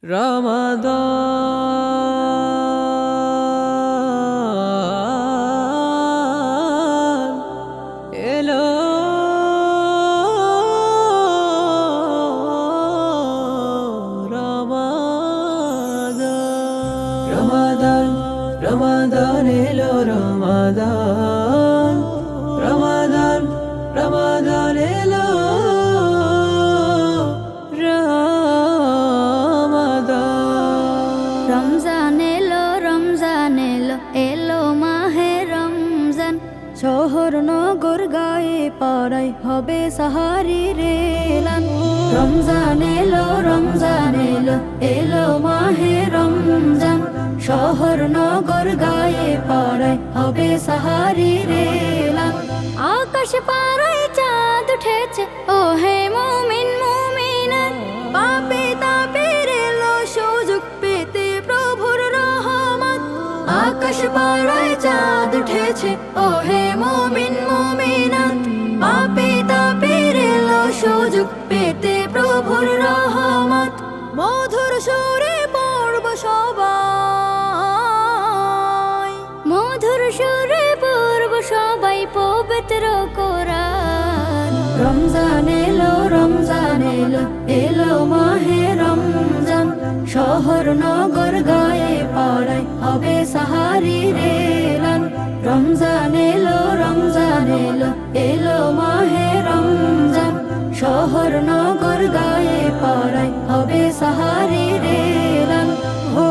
Ramadan. Elo. Ramadan. Ramadan Ramadan Elo Ramadan. শহর নগর গায়ে পাড়াই হবে সাহারি রে রমজান এলো রমজান এলো এলো মাহে রমজান। শহর নগর গায়ে পাড়াই হবে সাহারি রে আকাশ পাড়ায় চাঁদ উঠেছে ও হে আকাশ পাড়ায় চাঁদ উঠেছে। ও হে মুমিন, মুমিনাত, পাপে তাপের এলো সুযোগ পেতে প্রভুর রহমত। মধুর সুরে পড়ব সবাই। মধুর সুরে পড়ব সবাই, পবিত্র কোরআন। রমজান এলো রমজান এলো এলো মাহে রমজান। শহর, নগর গায়ে পাড়ায় হবে সাহারি রেলান রমজান এলো রমজান এলো এলো মাহে রমজান। শহর, নগর গায়ে পাড়ায় হবে সাহারি রেলান হো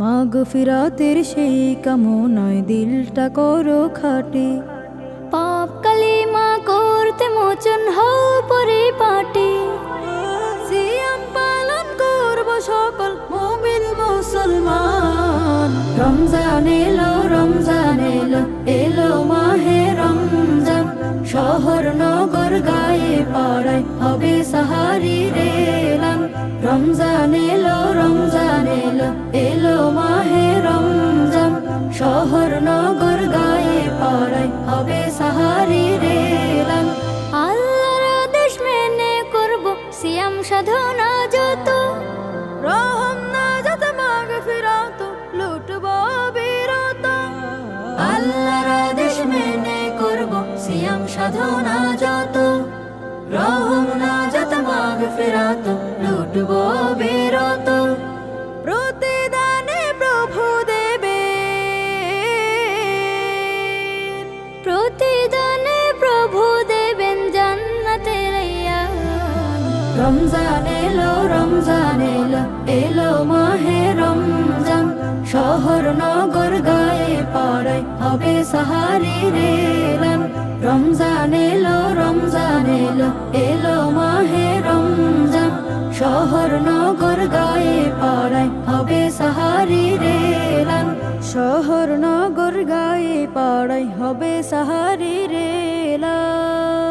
মাগ ফিরাতের সেই কামনায় দিলটা করো খাটে। রমজান এলো রমজান এলো এলো মাহে রমজান। শহর, নগর, গায়ে পাড়ায় হবে সাহারি রেলাম রমজান এলো রমজান এলো এলো মাহে রমজান। শহর, নগর, গায়ে পাড়ায় হবে সাহারি সাধনা যত, রহম না যত, মাগ ফিরাত, লুটব বিরত। প্রতিদানে প্রভু দেবে প্রতিদানে প্রভু দেবেন জান্নাতের রমজান এলো রমজান এলো এলো মাহে রমজান। শহর নগর গায়ে পাড়ায় হবে সাহারি রেলান রমজান এলো রমজান এলো এলো মাহে রমজান। শহর, নগর, গায়ে পাড়ায় হবে সাহারি রেলান শহর, নগর, গায়ে পাড়ায় হবে সাহারি রেলান